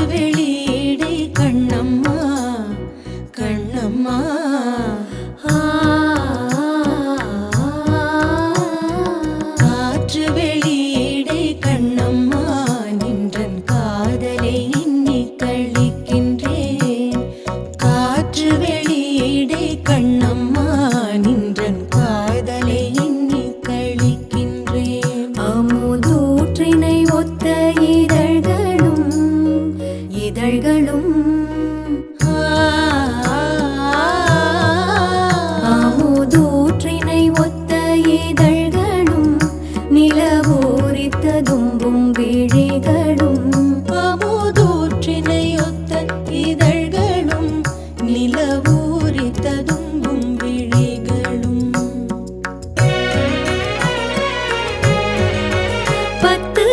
திருவெளி ஆடும் ஆமோதூற்றினை ஒத்த இதழ்களும் நிலவோரித்த தும்பும் விழிகளும். ஆமோதூற்றினை ஒத்த இதழ்களும் நிலவோரித்த தும்பும் விழிகளும். பத்து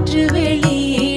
காற்று வெளியே.